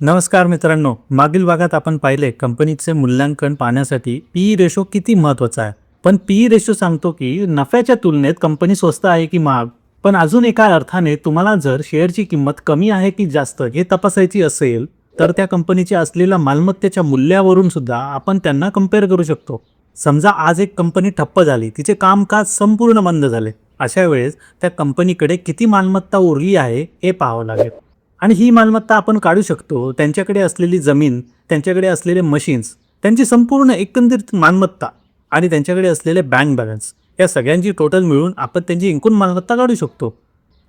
नमस्कार मित्रांनो मागील भागात आपण पाहिले कंपनीचे मूल्यांकन पाहण्यासाठी पी रेशो किती महत्त्वाचा आहे. पण पी रेशो सांगतो की नफ्याच्या तुलनेत कंपनी स्वस्त आहे की महाग. पण अजून एका अर्थाने तुम्हाला जर शेअरची किंमत कमी आहे की जास्त हे तपासायची असेल तर त्या कंपनीच्या असलेल्या मालमत्तेच्या मूल्यावरून सुद्धा आपण त्यांना कंपेअर करू शकतो. समजा आज एक कंपनी ठप्प झाली तिचे कामकाज संपूर्ण बंद झाले. अशा वेळेस त्या कंपनीकडे किती मालमत्ता उरली आहे हे पाहावं लागेल. आणि ही मालमत्ता आपण काढू शकतो. त्यांच्याकडे असलेली जमीन त्यांच्याकडे असलेले मशीन्स त्यांची संपूर्ण एकंदरीत मालमत्ता आणि त्यांच्याकडे असलेले बँक बॅलन्स या सगळ्यांची टोटल मिळून आपण त्यांची एकूण मालमत्ता काढू शकतो.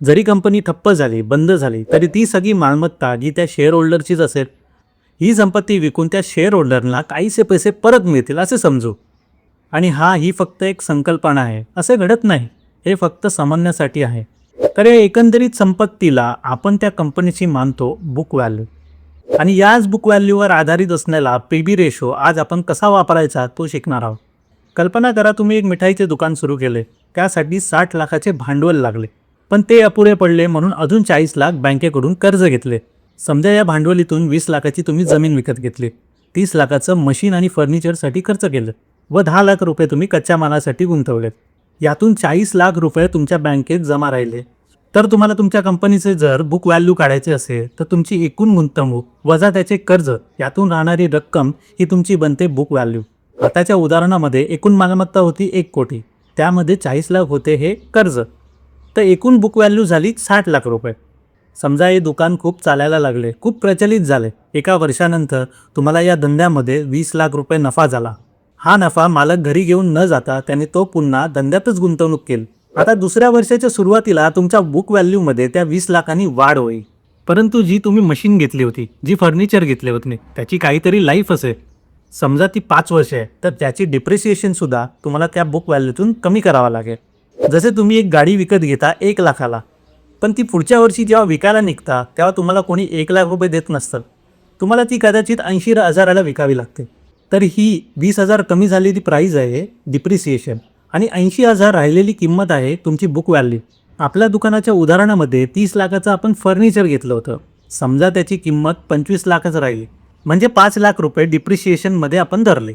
जरी कंपनी ठप्प झाली बंद झाली तरी ती सगळी मालमत्ता जी त्या शेअर होल्डरचीच असेल ही संपत्ती विकून त्या शेअर होल्डरला काहीसे पैसे परत मिळतील असे समजू. आणि हा ही फक्त एक संकल्पना आहे. असे घडत नाही. हे फक्त समजण्यासाठी आहे. तर या एकंदरीत संपत्तीला आपण त्या कंपनीची मानतो बुक व्हॅल्यू आणि याच बुक व्हॅल्यूवर आधारित असलेला पी बी रेशो आज आपण कसा वापरायचा तो शिकणार आहोत. कल्पना करा तुम्ही एक मिठाईचे दुकान सुरू केले. त्यासाठी साठ लाखाचे भांडवल लागले. पण ते अपुरे पडले म्हणून अजून चाळीस लाख बँकेकडून कर्ज घेतले. समजा या भांडवलीतून वीस लाखाची तुम्ही जमीन विकत घेतली. तीस लाखाचं मशीन आणि फर्निचरसाठी खर्च केलं. व दहा लाख रुपये तुम्ही कच्च्या मालासाठी गुंतवलेत. यातून चाळीस लाख रुपये तुमच्या बँकेत जमा राहिले. तर तुम्हाला तुमच्या कंपनीचे जर बुक व्हॅल्यू काढायचे असेल तर तुमची एकूण गुंतवणूक वजा त्याचे कर्ज यातून राहणारी रक्कम ही तुमची बनते बुक व्हॅल्यू आताच्या उदाहरणामध्ये एकूण मालमत्ता होती एक कोटी. त्यामध्ये चाळीस लाख होते हे कर्ज. तर एकूण बुक व्हॅल्यू झाली साठ लाख रुपये. समजा हे दुकान खूप चालायला लागले खूप प्रचलित झाले. एका वर्षानंतर तुम्हाला या धंद्यामध्ये वीस लाख रुपये नफा झाला. हा नफा मालक घरी घेऊन न जाता त्याने तो पुन्हा धंद्यातच गुंतवणूक केली. आता दुसऱ्या वर्षाच्या सुरुवातीला तुमच्या बुक व्हॅल्यूमध्ये त्या वीस लाखांनी वाढ होईल परंतु जी तुम्ही मशीन घेतली होती जी फर्निचर घेतले होते त्याची काहीतरी लाईफ असेल. समजा ती पाच वर्ष आहे तर त्याची डिप्रिसिएशन सुद्धा तुम्हाला त्या बुक व्हॅल्यूतून कमी करावा लागेल. जसे तुम्ही एक गाडी विकत घेता एक लाखाला पण ती पुढच्या वर्षी जेव्हा विकायला निघता तेव्हा तुम्हाला कोणी एक लाख रुपये देत नसतं. तुम्हाला ती कदाचित ऐंशी हजाराला विकावी लागते. तर ही वीस हजार कमी झालेली प्राईज आहे डिप्रिसिएशन आणि ऐंशी हजार राहिलेली किंमत आहे तुमची बुक व्हॅल्यू आपल्या दुकानाच्या उदाहरणामध्ये तीस लाखाचं आपण फर्निचर घेतलं होतं. समजा त्याची किंमत पंचवीस लाखच राहिली. म्हणजे पाच लाख रुपये डिप्रिशिएशनमध्ये आपण धरले.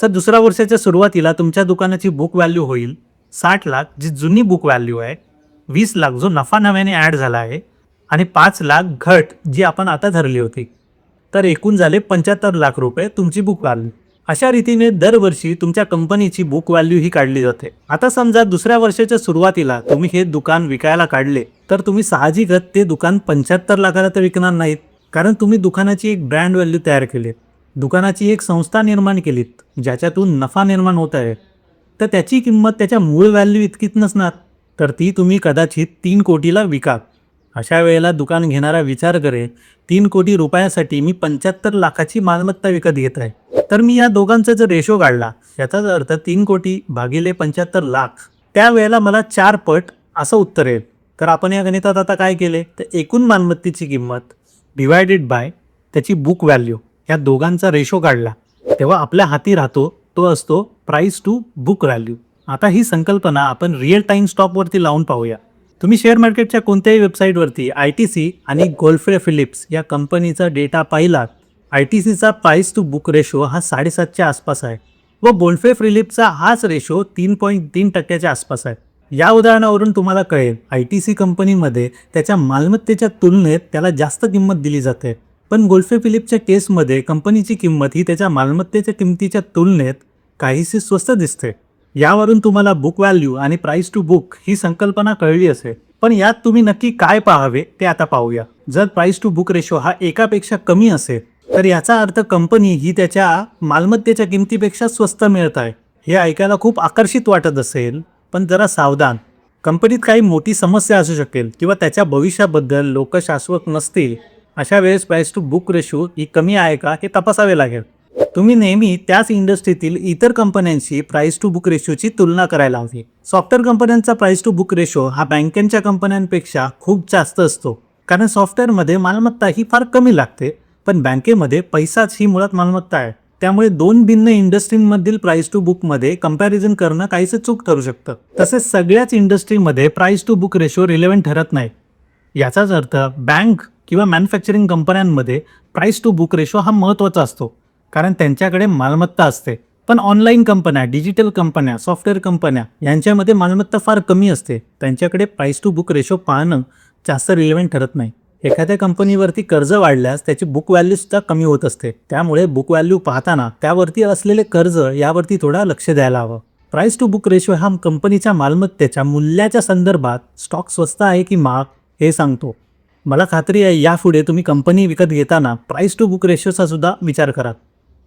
सर दुसऱ्या वर्षाच्या सुरुवातीला तुमच्या दुकानाची बुक व्हॅल्यू होईल साठ लाख जी जुनी बुक व्हॅल्यू आहे वीस लाख जो नफा नव्याने ॲड झाला आहे आणि पाच लाख घट जी आपण आता धरली होती. तर एकूण झाले पंच्याहत्तर लाख रुपये तुमची बुक व्हॅल्यू अशा रीतीने दरवर्षी तुमच्या कंपनीची बुक व्हॅल्यू ही काढली जाते. आता समजा दुसऱ्या वर्षाच्या सुरुवातीला तुम्ही हे दुकान विकायला काढले तर तुम्ही साहजिकच ते दुकान पंच्याहत्तर लाखाला तर विकणार नाहीत कारण तुम्ही दुकानाची एक ब्रँड व्हॅल्यू तयार केली. दुकानाची एक संस्था निर्माण केलीत ज्याच्यातून नफा निर्माण होत आहे. तर त्याची किंमत त्याच्या मूळ व्हॅल्यू इतकीच नसणार तर ती तुम्ही कदाचित तीन कोटीला विका अशा वेळेला दुकान घेणारा विचार करे तीन कोटी रुपयासाठी मी पंच्याहत्तर लाखाची मालमत्ता विकत घेत आहे. तर मी या दोघांचा जर रेशो काढला याचाच अर्थ तीन कोटी भागिले पंच्याहत्तर लाख. त्यावेळेला मला चार पट असं उत्तर येईल तर आपण या गणितात आता काय केले? तर एकूण मालमत्तेची किंमत डिवायडेड बाय त्याची बुक व्हॅल्यू या दोघांचा रेशो काढला. तेव्हा आपल्या हाती राहतो तो असतो प्राईस टू बुक व्हॅल्यू आता ही संकल्पना आपण रिअल टाईम स्टॉपवरती लावून पाहूया. तुम्ही शेअर मार्केटच्या कोणत्याही वेबसाईटवरती आय टी सी आणि गोल्फे फिलिप्स या कंपनीचा डेटा पाहिलात आय टी सीचा प्राईस टू बुक रेशो हा साडेसातच्या आसपास आहे व गोल्फ्रे फिलिप्सचा हाच रेशो तीन पॉईंट तीन टक्क्याच्या आसपास आहे. या उदाहरणावरून तुम्हाला कळेल आय टी सी कंपनीमध्ये त्याच्या मालमत्तेच्या तुलनेत त्याला जास्त किंमत दिली जाते. पण गोल्फे फिलिप्सच्या केसमध्ये कंपनीची किंमत ही त्याच्या मालमत्तेच्या किमतीच्या तुलनेत काहीशी स्वस्त दिसते. यावरून तुम्हाला बुक व्हॅल्यू आणि प्राईस टू बुक ही संकल्पना कळली असेल. पण यात तुम्ही नक्की काय पाहावे ते आता पाहूया. जर प्राईस टू बुक रेशो हा एकापेक्षा कमी असेल तर याचा अर्थ कंपनी ही त्याच्या मालमत्तेच्या किमतीपेक्षा स्वस्त मिळत आहे. हे ऐकायला खूप आकर्षित वाटत असेल पण जरा सावधान. कंपनीत काही मोठी समस्या असू शकेल किंवा त्याच्या भविष्याबद्दल लोक शाश्वत नसतील अशा वेळेस प्राईस टू बुक रेशो ही कमी आहे का हे तपासावे लागेल. तुम्ही नेहमी त्याच इंडस्ट्रीतील इतर कंपन्यांशी प्राईस टू बुक रेशोची तुलना करायला हवी. सॉफ्टवेअर कंपन्यांचा प्राईस टू बुक रेशो हा बँकेच्या कंपन्यांपेक्षा खूप जास्त असतो. कारण सॉफ्टवेअरमध्ये मालमत्ता ही फार कमी लागते पण बँकेमध्ये पैसाच ही मुळात मालमत्ता आहे. त्यामुळे दोन भिन्न इंडस्ट्रीमधील प्राईस टू बुकमध्ये कंपॅरिझन करणं काहीसं चूक ठरू शकतं. तसेच सगळ्याच इंडस्ट्रीमध्ये price to book ratio relevant ठरत नाही. याचाच अर्थ बँक किंवा मॅन्युफॅक्चरिंग कंपन्यांमध्ये प्राईस टू बुक रेशो हा महत्त्वाचा असतो. कारण त्यांच्याकडे मालमत्ता असते. पण ऑनलाईन कंपन्या डिजिटल कंपन्या सॉफ्टवेअर कंपन्या यांच्यामध्ये मालमत्ता फार कमी असते. त्यांच्याकडे प्राईस टू बुक रेशो पाहणं जास्त रिलेव्हंट ठरत नाही. एखाद्या कंपनीवरती कर्ज वाढल्यास त्याची बुक व्हॅल्यूसुद्धा कमी होत असते. त्यामुळे बुक व्हॅल्यू पाहताना त्यावरती असलेले कर्ज यावरती थोडा लक्ष द्यायला हवं. प्राईस टू बुक रेशो हा कंपनीच्या मालमत्तेच्या मूल्याच्या संदर्भात स्टॉक स्वस्त आहे की महाग हे सांगतो. मला खात्री आहे यापुढे तुम्ही कंपनी विकत घेताना प्राईस टू बुक रेशोचा सुद्धा विचार करा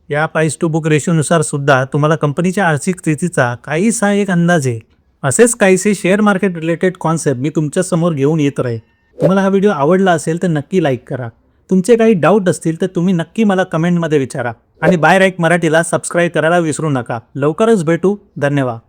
या प्राईस टू बुक रेशोनुसार सुद्धा तुम्हाला कंपनीच्या आर्थिक स्थितीचा काहीसा एक अंदाज आहे. असेच काहीसे शेअर मार्केट रिलेटेड कॉन्सेप्ट मी तुमच्यासमोर घेऊन येत राहील तुम्हाला हा व्हिडिओ आवडला असेल तर नक्की लाईक करा. तुमचे काही डाऊट असतील तर तुम्ही नक्की मला कमेंटमध्ये विचारा. आणि बाय राईट मराठीला सबस्क्राईब करायला विसरू नका. लवकरच भेटू. धन्यवाद.